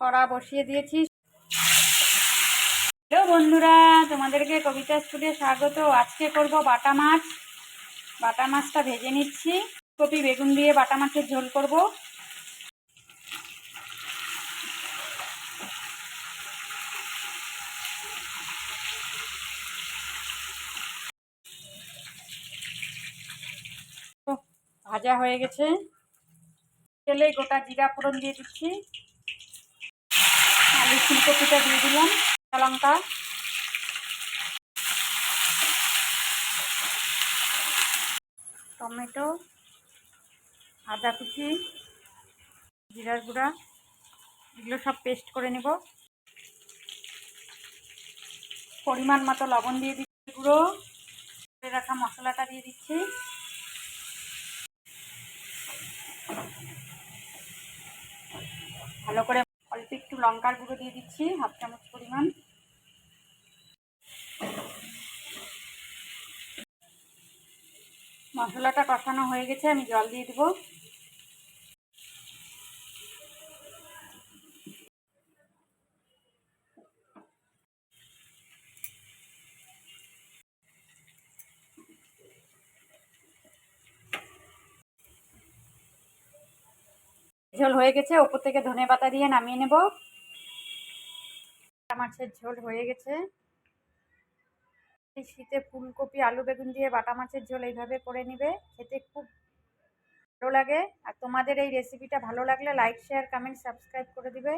কড়া বসিয়ে দিয়েছি। হ্যালো বন্ধুরা, তোমাদেরকে কবিতা স্টুডিও স্বাগত। আজকে করব বাটা মাছ। বাটা মাছটা ভেজে নিচ্ছি। কপি বেগুন দিয়ে বাটা মাছের ঝোল করব। ভাজা হয়ে গেছে। তেলে গোটা জিরা ফোড়ন দিয়ে দিচ্ছি। ফুলকপিটা দিয়ে দিলাম লঙ্কা। টমেটো, আদা কুচি, জিরার গুঁড়া, এগুলো সব পেস্ট করে নেব। পরিমাণ মতো লবণ দিয়ে দিচ্ছি গুঁড়ো। করে রাখা মশলাটা দিয়ে দিচ্ছি। ভালো করে একটু লঙ্কার গুঁড়ো দিয়ে দিচ্ছি, হাফ চামচ পরিমাণ। মশলাটা কষানো হয়ে গেছে, আমি জল দিয়ে দেবো। ঝোল হয়ে গেছে, ওপর থেকে ধনে পাতা দিয়ে নামিয়ে নেব। মাছের ঝোল হয়ে গেছে। শীতে ফুলকপি, আলু বেগুন দিয়ে বাটা মাছের ঝোল এইভাবে করে নিবে, খেতে খুব ভালো লাগে। আর তোমাদের এই রেসিপিটা ভালো লাগলে লাইক শেয়ার কমেন্ট সাবস্ক্রাইব করে দিবে।